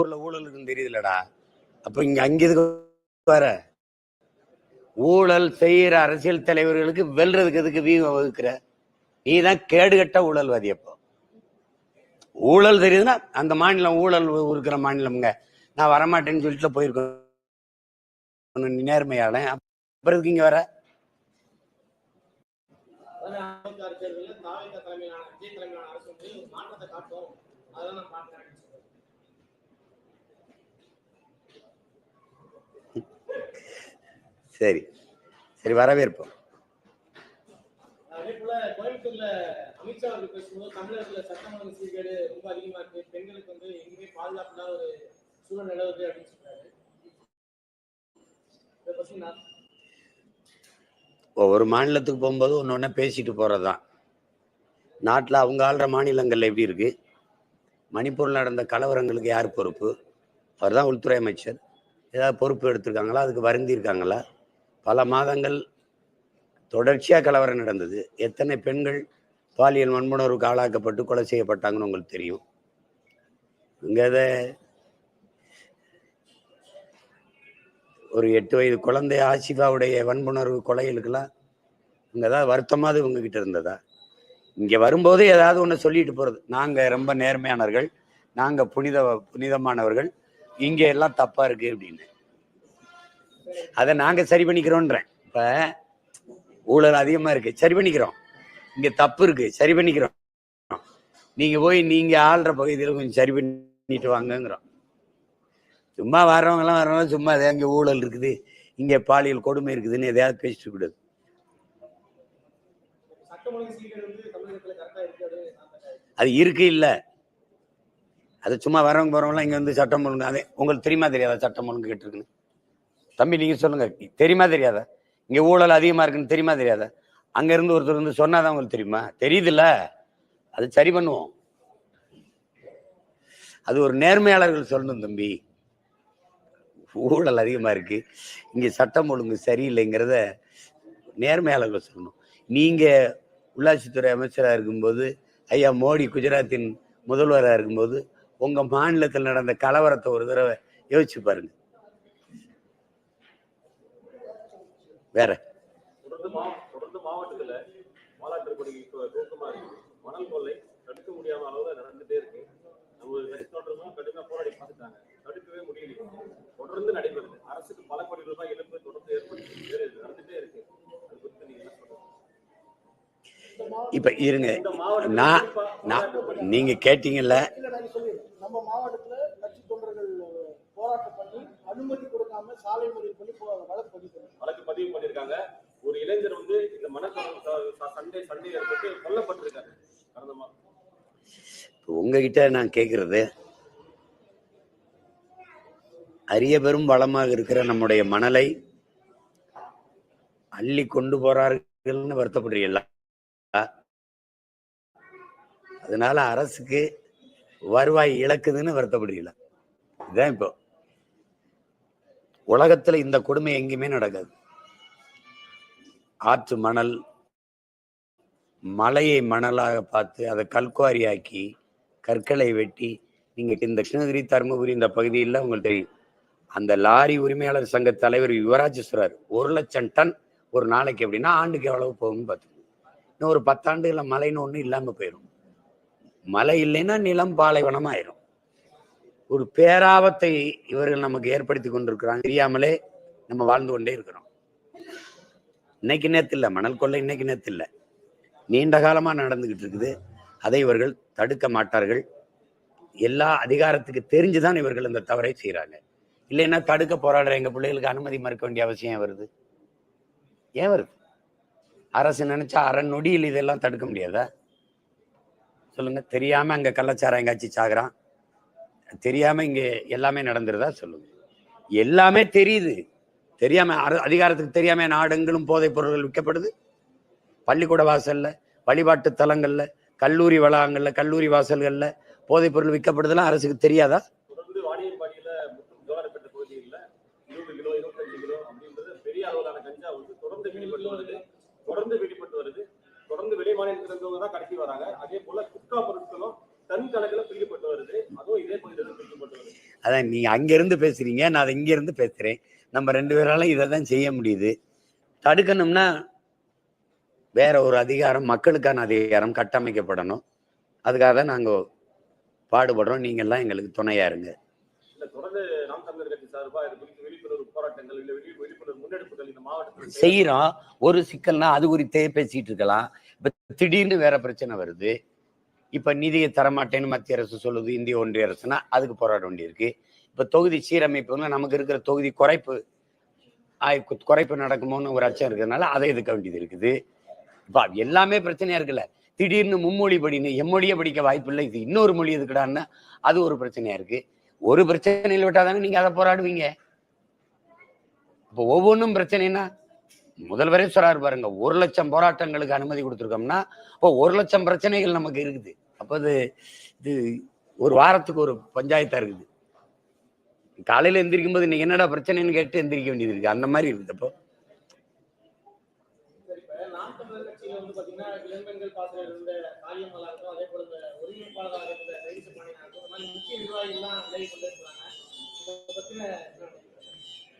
ஊர்ல ஊழல் இருக்குன்னு தெரியுதுலடா. அப்ப இங்க அங்க எதுக்கு வர? ஊழல் செய்யற அரசியல் தலைவர்களுக்கு வெல்றதுக்கு எதுக்கு வீங்க வகுக்கிற? நீ தான் கேடுகட்ட ஊழல்வாதி அப்போ. ஊழல் தெரியுதுன்னா அந்த மாநிலம் ஊழல் இருக்கிற மாநிலம்ங்க. நான் வரமாட்டேன்னு சொல்லிட்டு போயிருக்கேன் நேர்மையால அப்புறம் இங்க வர? தலைமையிலான தலைமையிலான அரசு மாற்றத்தை காட்டும் அதெல்லாம் நான் பார்க்கிறேன். சரி. சரி வரவேற்போம். அதே போல கோயம்புத்தூர்ல அமித்ஷா அவர்கள் பேசும்போது தமிழகத்துல சட்டம் ஒழுங்கு சீர்கேடு ரொம்ப அதிகமா இருக்கு. பெண்களுக்கு வந்து எங்கேயுமே பாதுகாப்பு இல்லாத ஒரு சூழல் நிலவுது அப்படின்னு சொல்றாரு. இதை பத்தி நான் ஒவ்வொரு மாநிலத்துக்கு போகும்போது ஒன்று ஒன்று பேசிட்டு போகிறது தான் நாட்டில் அவங்க ஆள்ற மாநிலங்கள் எப்படி இருக்கு? மணிப்பூரில் நடந்த கலவரங்களுக்கு யார் பொறுப்பு? அவர் தான் உள்துறை அமைச்சர். ஏதாவது பொறுப்பு எடுத்திருக்காங்களா? அதுக்கு வருந்திருக்காங்களா பல மாதங்கள் தொடர்ச்சியாக கலவரம் நடந்தது. எத்தனை பெண்கள் பாலியல் வன்முணர்வுக்கு ஆளாக்கப்பட்டு கொலை செய்யப்பட்டாங்கன்னு உங்களுக்கு தெரியும். இங்கே அதை ஒரு எட்டு வயது குழந்தை ஆசிஃபாவுடைய வன்புணர்வு கொலைகளுக்கெல்லாம் இங்கே ஏதாவது வருத்தமாவது உங்ககிட்ட இருந்ததா? இங்கே வரும்போது ஏதாவது ஒன்று சொல்லிட்டு போகிறது நாங்கள் ரொம்ப நேர்மையானவர்கள் நாங்கள் புனித புனிதமானவர்கள் இங்கே எல்லாம் தப்பாக இருக்குது அப்படின்னு. அதை நாங்கள் சரி பண்ணிக்கிறோன்றேன். இப்போ ஊழல் அதிகமாக இருக்கு. சரி பண்ணிக்கிறோம். இங்கே தப்பு இருக்கு. சரி பண்ணிக்கிறோம். நீங்கள் போய் நீங்கள் ஆள்ற பகுதியில் கொஞ்சம் சரி பண்ணிட்டு வாங்கங்கிறோம். சும்மா வர்றவங்கலாம் வர்றவங்க சும்மா அதே இங்கே ஊழல் இருக்குது. இங்கே பாலியல் கொடுமை இருக்குதுன்னு எதையாவது பேசிட்டு கூடாது அது இருக்கு இல்லை. அது சும்மா வரவங்க போறவங்களாம் இங்கே வந்து சட்டம் ஒழுங்கு அதே உங்களுக்கு தெரியுமா தெரியாதா சட்டம் ஒழுங்கு கேட்டுருக்குன்னு? தம்பி நீங்கள் சொல்லுங்கள் தெரியுமா தெரியாதா? இங்கே ஊழல் அதிகமாக இருக்குன்னு தெரியுமா தெரியாதா? அங்கேருந்து ஒருத்தர் வந்து சொன்னாதான் உங்களுக்கு தெரியுமா? தெரியுதுல்ல. அது சரி பண்ணுவோம். அது ஒரு நேர்மையாளர்கள் சொல்லணும் தம்பி. ஊழல் அதிகமாக இருக்கு. இங்கே சட்டம் ஒழுங்கு சரியில்லைங்கிறத நேர்மையாளர்கள் சொல்லணும். நீங்கள் உள்ளாட்சித்துறை அமைச்சராக இருக்கும்போது ஐயா மோடி குஜராத்தின் முதல்வராக இருக்கும்போது உங்கள் மாநிலத்தில் நடந்த கலவரத்தை ஒரு தடவை யோசிச்சு பாருங்கள் வேற. தொடர்ந்து மாவட்டத்துல மாலாட்டு பணி இப்போ தூக்கமா இருக்கு. மணல் கொள்ளை தடுக்க முடியாத அளவுல நடந்துட்டே இருக்கு. நம்ம கடுமையா போராடி பார்த்துட்டாங்க. தடுக்கவே முடியல. தொடர்ந்து நடைபெறுது. அரசுக்கு பல கோடி ரூபாய் இழப்பு தொடர்ந்து ஏற்படுத்தி நடந்துட்டே இருக்கு. அது குறித்து நீங்க இப்போ இருங்க. நான் நீங்க கேட்டீங்கல்ல உங்ககிட்ட நான் கேட்கறது அரிய பெரும் வளமாக இருக்கிற நம்முடைய மணலை அள்ளி கொண்டு போறார்கள்னு வருத்தப்படுறீங்களா அதனால அரசுக்கு வருவாய் இழக்குதுன்னு வருத்தப்படுறீங்களா இதுதான் இப்போ. உலகத்துல இந்த கொடுமை எங்கேயுமே நடக்காது. ஆற்று மணல் மலையை மணலாக பார்த்து அதை கல்குவாரியாக்கி கற்களை வெட்டி நீங்கள் இந்த கிருஷ்ணகிரி தருமபுரி இந்த பகுதியில் உங்களுக்கு தெரியும் அந்த லாரி உரிமையாளர் சங்க தலைவர் யுவராஜ் ஒரு லட்சம் டன் ஒரு நாளைக்கு எப்படின்னா ஆண்டுக்கு எவ்வளவு போகும்னு பார்த்துக்கோங்க. இன்னும் ஒரு பத்தாண்டுகளில் மழைன்னு ஒன்று இல்லாமல் போயிடும் மழை இல்லைன்னா நிலம் பாலைவனம் ஆயிரும். ஒரு பேராபத்தை இவர்கள் நமக்கு ஏற்படுத்தி கொண்டிருக்கிறாங்க. தெரியாமலே நம்ம வாழ்ந்து கொண்டே இருக்கிறோம். இன்னைக்கு நேத்து இல்லை மணல் கொள்ளை இன்னைக்கு நேத்து இல்லை. நீண்ட காலமாக நடந்துக்கிட்டு இருக்குது. அதை இவர்கள் தடுக்க மாட்டார்கள். எல்லா அதிகாரத்துக்கு தெரிஞ்சுதான் இவர்கள் இந்த தவறை செய்கிறாங்க இல்லைன்னா தடுக்க போராடுற எங்கள் பிள்ளைகளுக்கு அனுமதி மறுக்க வேண்டிய அவசியம் வருது? ஏன் வருது? அரசு நினைச்சா அரை நொடியில் இதெல்லாம் தடுக்க முடியாதா? சொல்லுங்க. தெரியாம அங்க கள்ளச்சாராயம் காய்ச்சி சாகுறான். தெரியாம இங்க எல்லாமே நடந்துருதா? சொல்லுங்க. எல்லாமே தெரியுது. தெரியாம அர- அதிகாரத்துக்கு தெரியாம நாடெங்கிலும் போதைப் பொருட்கள் விற்கப்படுது. பள்ளிக்கூட வாசல்ல வழிபாட்டு தலங்கள்ல கல்லூரி வளாகங்கள்ல கல்லூரி வாசல்கள்ல போதைப் பொருள் விற்கப்படுதெல்லாம் அரசுக்கு தெரியாதா? தொடர்ந்து வெளிப்பட்டு வருது. தொடர்ந்து வெளி தான் வராங்க. அதே போல குட்கா பொருட்களும் டன் கணக்கில் பிரிக்கப்பட்டு வருது. அதுவும் இதே பகுதியில் பிரிக்கப்பட்டு வருது. அதான் நீங்க அங்க இருந்து பேசுறீங்க நான் அதை இங்க இருந்து பேசுறேன். நம்ம ரெண்டு பேரால இதை தான் செய்ய முடியுது. தடுக்கணும்னா வேற ஒரு அதிகாரம் மக்களுக்கான அதிகாரம் கட்டமைக்கப்படணும். அதுக்காக தான் நாங்க பாடுபடுறோம். நீங்க எல்லாம் எங்களுக்கு துணையா இருங்க. செய்யறோம். ஒரு சிக்கல்னா அது குறித்தே பேசிட்டு இருக்கலாம். இப்ப திடீர்னு வேற பிரச்சனை வருது. இப்ப நிதியை தரமாட்டேன்னு மத்திய அரசு சொல்லுது இந்திய ஒன்றிய அரசுனா அதுக்கு போராட வேண்டியிருக்கு. இப்ப தொகுதி சீரமைப்புல நமக்கு இருக்கிற தொகுதி குறைப்பு குறைப்பு நடக்குமோன்னு ஒரு அச்சம் இருக்கிறதுனால அதை எதுக்க வேண்டியது இருக்குது. இப்போ எல்லாமே பிரச்சனையா இருக்குல்ல. திடீர்னு மும்மொழி படின்னு எம்மொழியை படிக்க வாய்ப்பு இல்லை இது இன்னொரு மொழி இருக்குடான்னு அது ஒரு பிரச்சனையா இருக்கு. ஒரு பிரச்சனையில் விட்டாதானே நீங்க அதை போராடுவீங்க. இப்போ ஒவ்வொன்றும் பிரச்சனைனா முதல்வரே சொல்றாரு பாருங்க ஒரு லட்சம் போராட்டங்களுக்கு அனுமதி கொடுத்துருக்கோம்னா இப்போ ஒரு லட்சம் பிரச்சனைகள் நமக்கு இருக்குது. அப்போ அது இது ஒரு வாரத்துக்கு ஒரு பஞ்சாயத்தா இருக்குது. காலையில எந்திரிக்கும் போது இன்னைக்கு என்னடா பிரச்சனைன்னு கேட்டு எந்திரிக்க வேண்டியது இருக்கு. அந்த மாதிரி இருக்குது அப்போ சரி, இப்ப நாம் தமிழர் கட்சியில வந்து பாத்தீங்கன்னா இளம்பெண்கள் பாசறையில் காளியம்மாளா இருக்கும் அதே போல இந்த ஒருங்கிணைப்பாளராக இருந்த ரைசு பாண்டியனா இருக்கும் இந்த மாதிரி முக்கிய நிர்வாகிகள்லாம் விலகி இதை பத்தின நினைக்கிறீங்க?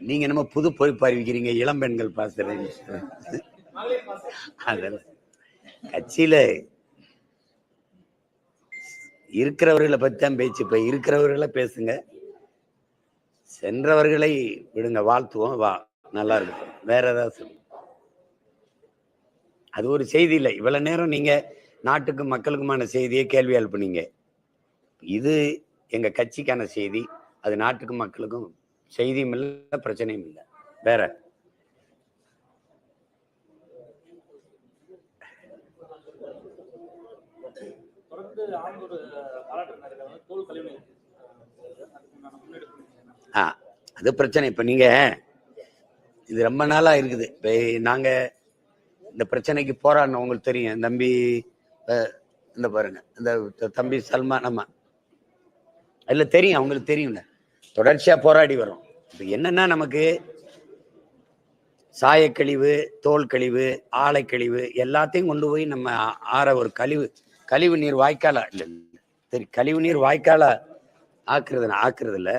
நீங்க என்னமோ புது பொறுப்பு அறிவிக்கிறீங்க இளம் பெண்கள் பாசுறேன் மகளிர் பாசறை. அதெல்லாம் கட்சியில இருக்கிறவர்களை பத்தி தான் பேச்சு. இப்ப இருக்கிறவர்களை பேசுங்க. சென்றவர்களை விடுங்க வாழ்த்துவோம் வா நல்லா இருக்கும். வேற ஏதாவது. அது ஒரு செய்தி இல்லை. இவ்வளவு நேரம் நீங்க நாட்டுக்கும் மக்களுக்குமான செய்தியை கேள்வி எழுப்புனீங்க. இது எங்க கட்சிக்கான செய்தி. அது நாட்டுக்கும் மக்களுக்கும் செய்தியும் இல்லை பிரச்சனையும் இல்லை. வேற? ஆ அது பிரச்சனை. இப்போ நீங்க இது ரொம்ப நாளா இருக்குது. இப்போ நாங்க இந்த பிரச்சனைக்கு போராடணும் உங்களுக்கு தெரியும் தம்பி இந்த பாருங்க இந்த தம்பி சல்மான் நம்ம அதில் தெரியும் அவங்களுக்கு தெரியும்ல. தொடர்ச்சியாக போராடி வரோம் இப்போ என்னன்னா நமக்கு சாயக்கழிவு தோல் கழிவு ஆலைக்கழிவு எல்லாத்தையும் கொண்டு போய் நம்ம ஆற ஒரு கழிவு கழிவு நீர் வாய்க்காலா? இல்லை சரி கழிவு நீர் வாய்க்காலா ஆக்குறது ஆக்குறது இல்லை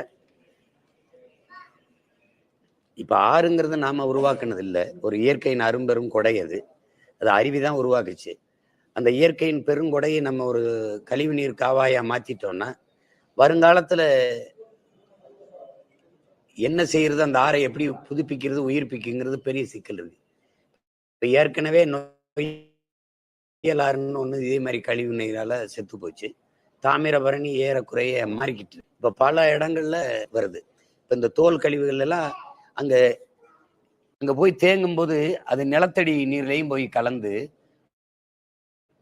இப்போ ஆறுங்கிறது நாம் உருவாக்குனது இல்லை ஒரு இயற்கையின் அரும்பெரும் கொடை அது. அது அருவி தான் உருவாக்குச்சு. அந்த இயற்கையின் பெருங்கொடையை நம்ம ஒரு கழிவு நீர் காவாயா மாத்திட்டோம்னா வருங்காலத்துல என்ன செய்யறது? அந்த ஆறை எப்படி புதுப்பிக்கிறது உயிர்ப்பிக்குங்கிறது பெரிய சிக்கல் இருக்கு. இப்ப ஏற்கனவே நோயலாறுன்னு ஒண்ணு இதே மாதிரி கழிவு நீரால செத்து போச்சு. தாமிரபரணி ஏறக்குறைய மாறிக்கிட்டு இப்ப பல இடங்கள்ல வருது. இப்ப இந்த தோல் கழிவுகள் எல்லாம் அங்க அங்க போய் தேங்கும் போது அது நிலத்தடி நீர்லையும் போய் கலந்து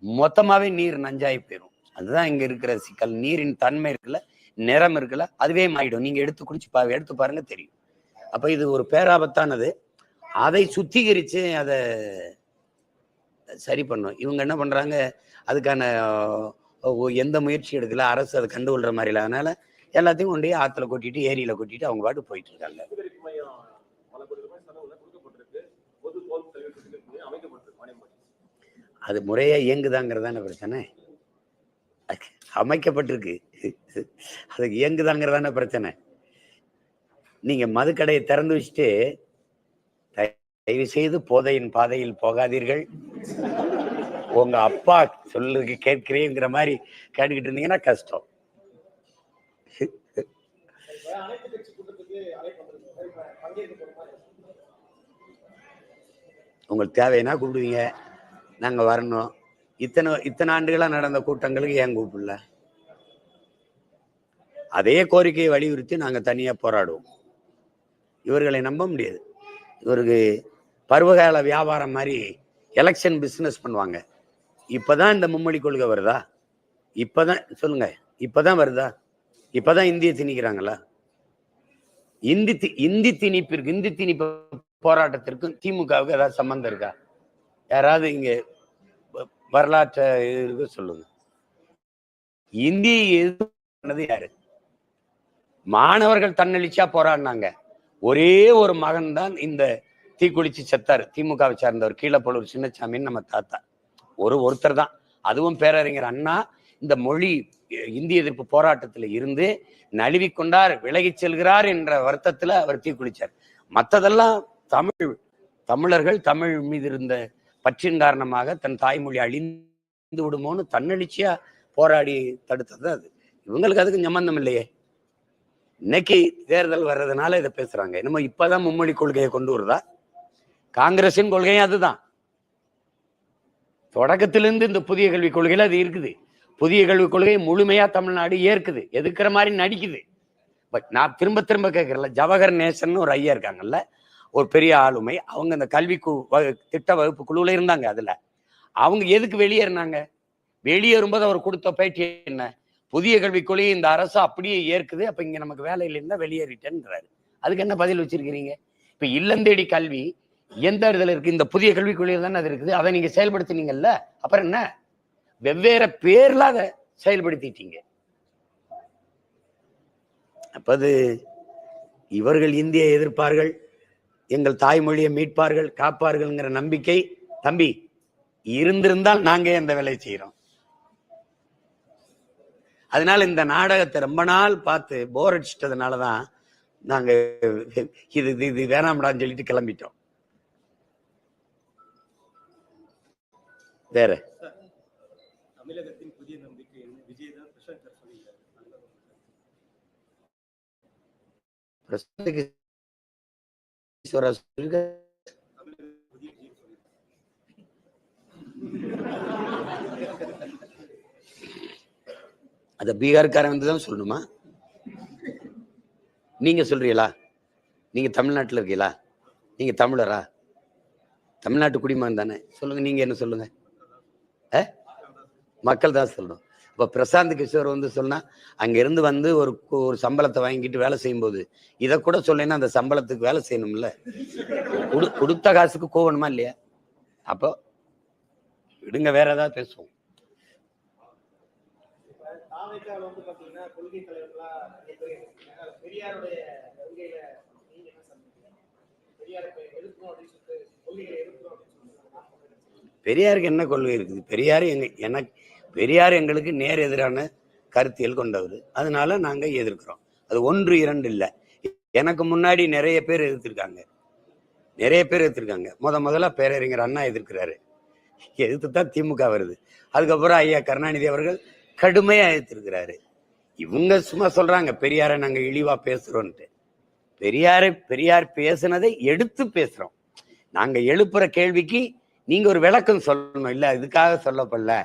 மொத்தமாவே நீர் நஞ்சாகி போயிடும் அதுதான் இங்க இருக்கிற சிக்கல். நீரின் தன்மை இருக்குல்ல நிறம் இருக்குல்ல அதுவே மாறிடும். நீங்க எடுத்து குடிச்சு பா எடுத்து பாருங்க தெரியும். அப்ப இது ஒரு பேராபத்தானது. அதை சுத்திகரிச்சு அதை சரி பண்ணும். இவங்க என்ன பண்றாங்க? அதுக்கான எந்த முயற்சி எடுக்கல. அரசு அதை கண்டுகொள்ற மாதிரி இல்லாதனால எல்லாத்தையும் கொண்டு ஆற்றுல ஆத்துல கொட்டிட்டு ஏரியில கொட்டிட்டு அவங்க பாட்டு போயிட்டு இருக்காங்க சுத்திகரிப்பு மையம் பல கோடி ரூபாய் செலவுல கொடுக்கப்பட்டிருக்கு பொது தோல் கழிவு சுத்திகரிப்பு மையம் அமைக்கப்பட்டிருக்கு வாணியம்பாடி அது முறையாக இயங்குதாங்கிறதான பிரச்சனை. அமைக்கப்பட்டிருக்கு. அது இயங்குதாங்கிறதான பிரச்சனை. நீங்கள் மதுக்கடையை திறந்து வச்சுட்டு தயவு செய்து போதையின் பாதையில் போகாதீர்கள். உங்க அப்பா சொல்லுக்கு கேட்கிறேங்கிற மாதிரி கேட்டுக்கிட்டு இருந்தீங்கன்னா கஷ்டம். உங்களுக்கு தேவைன்னா கூப்பிடுவீங்க. நாங்கள் வரணும். இத்தனை இத்தனை ஆண்டுகளாக நடந்த கூட்டங்களுக்கு ஏன் கூப்பிடல? அதே கோரிக்கையை வலியுறுத்தி நாங்கள் தனியாக போராடுவோம். இவர்களை நம்ப முடியாது. இவருக்கு பருவகால வியாபாரம் மாதிரி எலெக்ஷன் பிஸ்னஸ் பண்ணுவாங்க. இப்பதான் இந்த மும்மொழி கொள்கை வருதா? இப்போதான் சொல்லுங்க. இப்போதான் வருதா? இப்போதான் இந்திய திணிக்கிறாங்களா? இந்தி தி- இந்தி திணிப்பிற்கு இந்தி திணிப்பு போராட்டத்திற்கும் திமுகவுக்கு ஏதாவது சம்மந்தம் இருக்கா? யாராவது இங்க வரலாற்றை இருக்க சொல்லுங்க. இந்தி எதிர்ப்பு பண்ணது யாரு? மாணவர்கள் தன்னெழுச்சியா போராடினாங்க. ஒரே ஒரு மகன் தான் இந்த தீக்குளிச்சு செத்தார். திமுகவை சார்ந்தவர் கீழப்பழுவூர் சின்னசாமின்னு நம்ம தாத்தா. ஒரு ஒருத்தர் தான். அதுவும் பேரறிஞர் அண்ணா இந்த மொழி இந்திய எதிர்ப்பு போராட்டத்துல இருந்து நழுவிக்கொண்டார் விலகி செல்கிறார் என்ற வருத்தத்துல அவர் தீக்குளிச்சார். மத்ததெல்லாம் தமிழ் தமிழர்கள் தமிழ் மீது இருந்த பற்றின் காரணமாக தன் தாய்மொழி அழிந்து விடுமோன்னு தன்னெழுச்சியா போராடி தடுத்தது அது. இவங்களுக்கு அதுக்கு சம்பந்தம் இல்லையே. இன்னைக்கு தேர்தல் வர்றதுனால இதை பேசுறாங்க. என்னமோ இப்பதான் மும்மொழி கொள்கையை கொண்டு வருதா? காங்கிரசின் கொள்கையும் அதுதான். தொடக்கத்திலிருந்து இந்த புதிய கல்விக் கொள்கையில அது இருக்குது. புதிய கல்விக் கொள்கையை முழுமையா தமிழ்நாடு ஏற்குது. எதுக்குற மாதிரி நடிக்குது. பட் நான் திரும்ப திரும்ப கேட்கறல ஜவஹர் நேசன் ஒரு ஐயா இருக்காங்கல்ல ஒரு பெரிய ஆளுமை. அவங்க அந்த கல்வி கு வகு- திட்ட வகுப்பு குழுவில் இருந்தாங்க அதில். அவங்க எதுக்கு வெளியேறினாங்க? வெளியேறும்போது அவர் கொடுத்த பேட்டி என்ன? புதிய கல்விக் கொள்கையை இந்த அரசு அப்படியே ஏற்குது அப்போ இங்கே நமக்கு வேலை இல்லைன்னா வெளியேறிட்டேன்றாரு அதுக்கு என்ன பதில் வச்சிருக்கிறீங்க? இப்போ இல்லந்தேடி கல்வி எந்த இடத்துல இருக்குது இந்த புதிய கல்விக் கொள்கையில் தானே அது இருக்குது. அதை நீங்கள் செயல்படுத்தினீங்கல்ல அப்புறம் என்ன? வெவ்வேறு பேரில் அதை செயல்படுத்திட்டீங்க. அப்போது இவர்கள் இந்தியை எதிர்ப்பார்கள். எங்கள் தாய்மொழியை மீட்பார்கள் காப்பார்கள்ங்கிற நம்பிக்கை தம்பி இருந்திருந்தால் நாங்க அந்த வேலையை செய்யறோம் அதனால இந்த நாடகத்தை ரொம்ப நாள் பார்த்து போர் அடிச்சிட்டதுனாலதான் நாங்க இது இது இது வேணாம்டான்னு சொல்லிட்டு கிளம்பிட்டோம். வேற? தமிழகத்தின் புதிய நம்பிக்கை விஜய் தான் பிரசாந்த் ஈஸ்வரா சொல்லுங்க அத பீகார்காரன் வந்து தான் சொல்லணுமா? நீங்க சொல்றீங்களா? நீங்க தமிழ்நாட்டுல இருக்கீங்களா? நீங்க தமிழரா? தமிழ்நாட்டு குடிமகன் தானே. சொல்லுங்க நீங்க என்ன சொல்லுங்க? மக்கள் தான் சொல்லணும். இப்ப பிரசாந்த் கிஷோர் வந்து சொன்னா அங்க இருந்து வந்து ஒரு ஒரு சம்பளத்தை வாங்கிட்டு வேலை செய்யும்போது இதை கூட சொல்லேன்னா அந்த சம்பளத்துக்கு வேலை செய்யணும்ல? கொடு கொடுத்த காசுக்கு கோவணுமா இல்லையா? அப்போ விடுங்க வேற ஏதாவது பேசுவோம். பெரியாருக்கு என்ன கொள்கை இருக்குது? பெரியார் எங்க எனக்கு பெரியார் எங்களுக்கு நேர் எதிரான கருத்தியல் கொண்டவர். அதனால நாங்கள் எதிர்க்கிறோம். அது ஒன்று இரண்டு இல்லை. எனக்கு முன்னாடி நிறைய பேர் எதிர்த்திருக்காங்க. நிறைய பேர் எதிர்த்திருக்காங்க. முத முதல்ல பேரறிஞர் அண்ணா எதிர்க்கிறாரு. எதிர்த்து தான் திமுக வருது. அதுக்கப்புறம் ஐயா கருணாநிதி அவர்கள் கடுமையாக எதிர்த்திருக்கிறாரு. இவங்க சும்மா சொல்றாங்க பெரியாரை நாங்கள் இழிவா பேசுறோம்ட்டு பெரியாரை பெரியார் பேசுனதை எடுத்து பேசுறோம். நாங்க எழுப்புற கேள்விக்கு நீங்க ஒரு விளக்கம் சொல்லணும். இல்ல இதுக்காக சொல்லப்படல.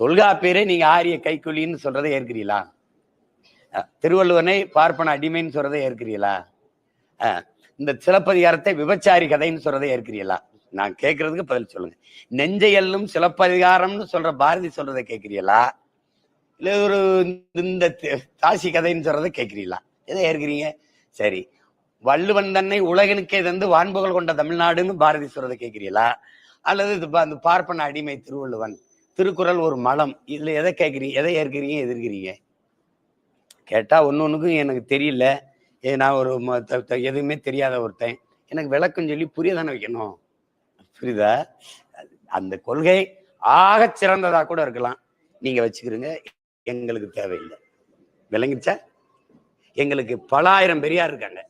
தொல்காப்பியரை நீங்க ஆரிய கைக்கூலின்னு சொல்றதை ஏற்கிறீங்களா திருவள்ளுவனை பார்ப்பன அடிமைன்னு சொல்றதை ஏற்கிறீங்களா இந்த சிலப்பதிகாரத்தை விபச்சாரி கதைன்னு சொல்றதை ஏற்கிறீங்களா நான் கேட்கறதுக்கு பதில் சொல்லுங்க. நெஞ்சையல்லும் சிலப்பதிகாரம்னு சொல்ற பாரதி சொல்றதை கேட்கிறீங்களா இல்ல ஒரு இந்த தாசி கதைன்னு சொல்றதை கேட்கிறீங்களா எதை ஏற்கிறீங்க? சரி. வள்ளுவன் தன்னை உலகனுக்கே தந்து வான்புகள் கொண்ட தமிழ்நாடுன்னு பாரதி சொல்றதை கேட்கிறீங்களா அல்லது இது அந்த பார்ப்பன அடிமை திருவள்ளுவன். திருக்குறள் ஒரு மலம். இதில் எதை கேட்குறீங்க எதை ஏற்கிறீங்க? எதிர்க்கிறீங்க? கேட்டால் ஒன்று ஒன்றுக்கும் எனக்கு தெரியல. ஏ, நான் ஒரு எதுவுமே தெரியாத ஒருத்தன். எனக்கு விளக்கம் சொல்லி புரிய தானே வைக்கணும்? புரியுதா? அந்த கொள்கை ஆக சிறந்ததாக கூட இருக்கலாம். நீங்கள் வச்சுக்கிறீங்க எங்களுக்கு தேவையில்லை. விளங்கிச்சா எங்களுக்கு பல ஆயிரம் பெரியார் இருக்காங்க.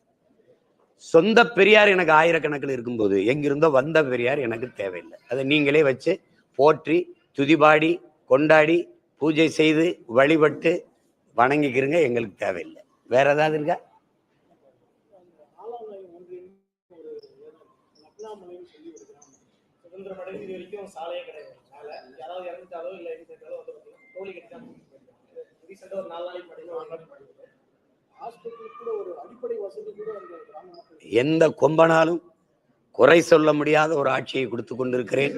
சொந்த பெரியார் எனக்கு ஆயிரக்கணக்கில் இருக்கும்போது எங்கிருந்தோ வந்த பெரியார் எனக்கு தேவையில்லை. அதை நீங்களே வச்சு போற்றி துதிபாடி கொண்டாடி பூஜை செய்து வழிபட்டு வணங்கிக்கிறங்க எங்களுக்கு தேவையில்லை. வேற ஏதாவது இருக்கா? எந்த கொம்பனாலும் குறை சொல்ல முடியாத ஒரு ஆட்சியை கொடுத்து கொண்டிருக்கிறேன்.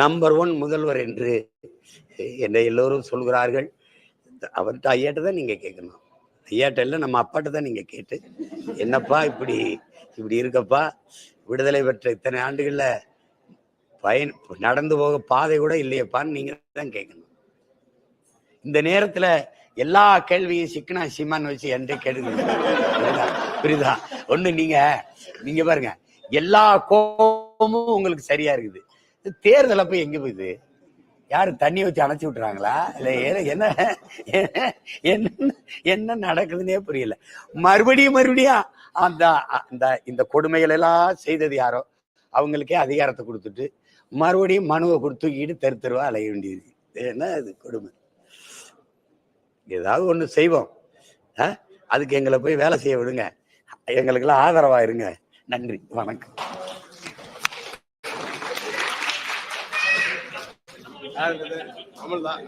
நம்பர் ஒன் முதல்வர் என்று என்னை எல்லோரும் சொல்கிறார்கள். அவர்கிட்ட ஐயாட்ட தான் நீங்கள் கேட்கணும். ஐயாட்ட இல்லை நம்ம அப்பாட்ட தான் நீங்கள் கேட்டு. என்னப்பா இப்படி இப்படி இருக்கப்பா? விடுதலை பெற்ற இத்தனை ஆண்டுகளில் பயன் நடந்து போக பாதை கூட இல்லையப்பான்னு நீங்கள் தான் கேட்கணும். இந்த நேரத்தில் எல்லா கேள்வியும் சிக்கனா சிமான்னு வச்சு என்கிட்ட கேளுங்க. புரியுதா? ஒன்று நீங்கள் நீங்கள் நீங்க பாருங்க. எல்லா கோபமும் உங்களுக்கு சரியா இருக்குது. தேர்தல் அப்ப எங்க போகுது? யாரு தண்ணி வச்சு அணைச்சி விட்டுறாங்களா? இல்ல என்ன என்ன என்ன நடக்குதுன்னே புரியல. மறுபடியும் மறுபடியும் அந்த அந்த இந்த கொடுமைகள் எல்லாம் செய்தது யாரோ? அவங்களுக்கே அதிகாரத்தை கொடுத்துட்டு மறுபடியும் மனுவை கொடுத்துக்கிட்டு தெரு தெருவா அலைய வேண்டியது. என்ன இது கொடுமை? ஏதாவது ஒன்று செய்வோம். ஆ? அதுக்கு எங்களை போய் வேலை செய்ய விடுங்க. எங்களுக்கெல்லாம் ஆதரவா இருங்க. நன்றி. வணக்கம். அமல் தான்.